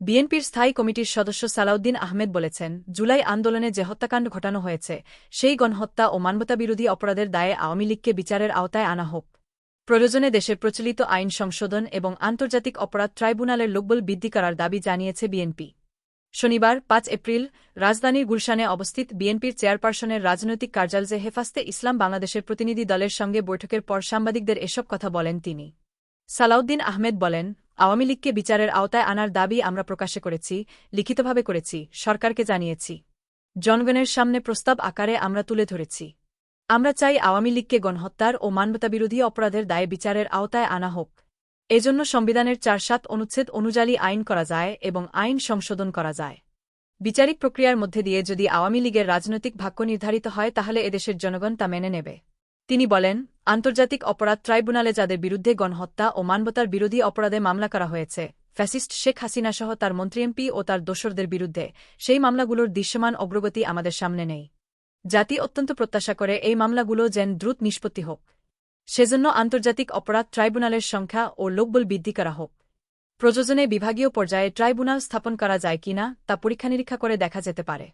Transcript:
বিএনপির স্থায়ী কমিটির সদস্য সালাউদ্দিন আহমেদ বলেছেন, জুলাই আন্দোলনে যে হত্যাকাণ্ড ঘটানো হয়েছে, সেই গণহত্যা ও মানবতাবিরোধী অপরাধের দায়ে আওয়ামী লীগকে বিচারের আওতায় আনা হোক। প্রয়োজনে দেশের প্রচলিত আইন সংশোধন এবং আন্তর্জাতিক অপরাধ ট্রাইব্যুনালের লোকবল বৃদ্ধি করার দাবি জানিয়েছে বিএনপি। শনিবার, পাঁচ এপ্রিল, রাজধানীর গুলশানে অবস্থিত বিএনপির চেয়ারপারসনের রাজনৈতিক কার্যালয়ে হেফাজতে ইসলাম বাংলাদেশের প্রতিনিধি দলের সঙ্গে বৈঠকের পর সাংবাদিকদের এসব কথা বলেন তিনি। সালাউদ্দিন আহমেদ বলেন আওয়ামী লীগকে বিচারের আওতায় আনার দাবি আমরা প্রকাশে করেছি, লিখিতভাবে করেছি, সরকারকে জানিয়েছি। জনগণের সামনে প্রস্তাব আকারে আমরা তুলে ধরেছি। আমরা চাই আওয়ামী লীগকে গণহত্যার ও মানবতাবিরোধী অপরাধের দায়ে বিচারের আওতায় আনা হোক। এজন্য সংবিধানের চার সাত অনুচ্ছেদ অনুযায়ী আইন করা যায় এবং আইন সংশোধন করা যায়। বিচারিক প্রক্রিয়ার মধ্যে দিয়ে যদি আওয়ামী লীগের রাজনৈতিক ভাগ্য নির্ধারিত হয়, তাহলে এদেশের জনগণ তা মেনে নেবে। তিনি বলেন, আন্তর্জাতিক অপরাধ ট্রাইব্যুনালে যাদের বিরুদ্ধে গণহত্যা ও মানবতার বিরোধী অপরাধে মামলা করা হয়েছে, ফ্যাসিস্ট শেখ হাসিনা সহ তার মন্ত্রী এমপি ও তার দোসরদের বিরুদ্ধে, সেই মামলাগুলোর দৃশ্যমান অগ্রগতি আমাদের সামনে নেই। জাতি অত্যন্ত প্রত্যাশা করে এই মামলাগুলো যেন দ্রুত নিষ্পত্তি হোক। সেজন্য আন্তর্জাতিক অপরাধ ট্রাইব্যুনালের সংখ্যা ও লোকবল বৃদ্ধি করা হোক। প্রযোজনে বিভাগীয় পর্যায়ে ট্রাইব্যুনাল স্থাপন করা যায় কিনা তা পরীক্ষা নিরীক্ষা করে দেখা যেতে পারে।